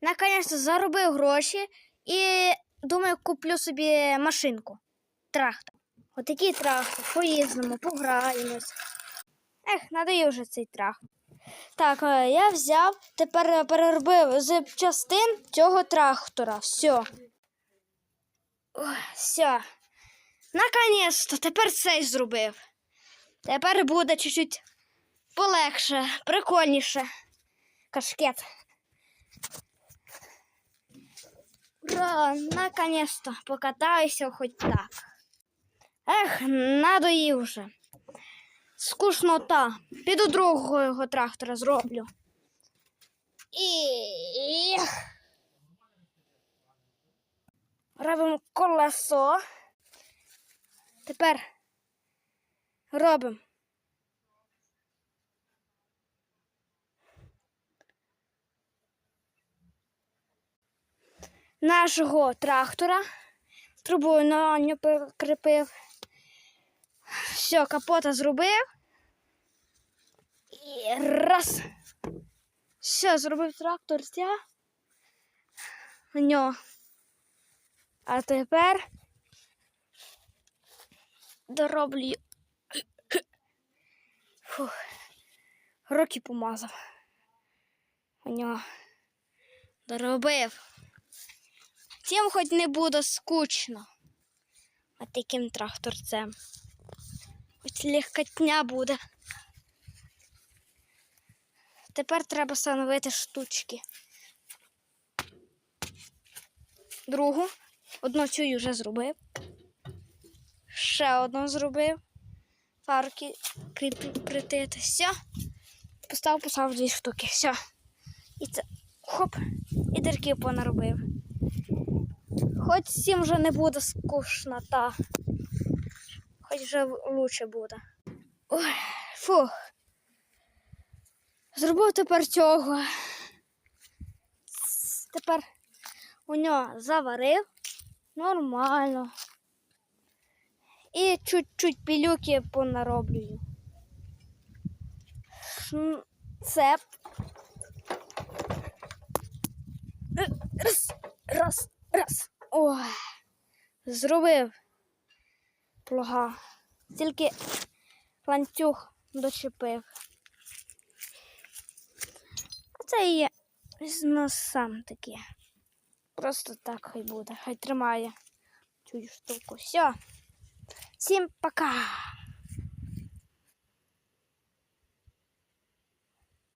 Наконець заробив гроші і думаю, куплю собі машинку. Трактор. Отакий трактор. Поїздимо, пограємось. Ех, надоїв вже цей трактор. Так, е, я взяв, тепер переробив з частин цього трактора. Все. Все. Наконець-то, тепер цей зробив. Тепер буде чуть-чуть полегше, прикольніше. Кашкет. Ура, наконец-то покатаюся хоч так. Ех, надоїв вже. Скучнота. Піду другого його трактора зроблю. І. Робимо колесо. Тепер робимо. Нашого трактора. Трубою на нього прикріпив. Все, капота зробив. І раз. Все, зробив трактор ця. На нього. А тепер дороблю. Фух. Руки помазав. У нього доробив. Тим хоч не буде скучно. А таким тракторцем. Хоч легкотня буде. Тепер треба встановити штучки. Другу. Одну цю вже зробив. Ще одну зробив. Фарки кріп- притити. Все. Постав, поставив дві штуки. Все. І це. Хоп. І дірки понаробив. Хоч всім вже не буде скучно, та. Хоч вже лучше буде. Ой, фух. Зробив тепер цього. Тепер у нього заварив. Нормально. І чуть-чуть пілюки понароблюю. Цеп. Е, Раз, раз, раз. Ой. Зробив плуга. Тільки ланцюг дочепив. Це і є з сам таке. Просто так хай буде. Хай тримає цю штуку. Все. Всім пока.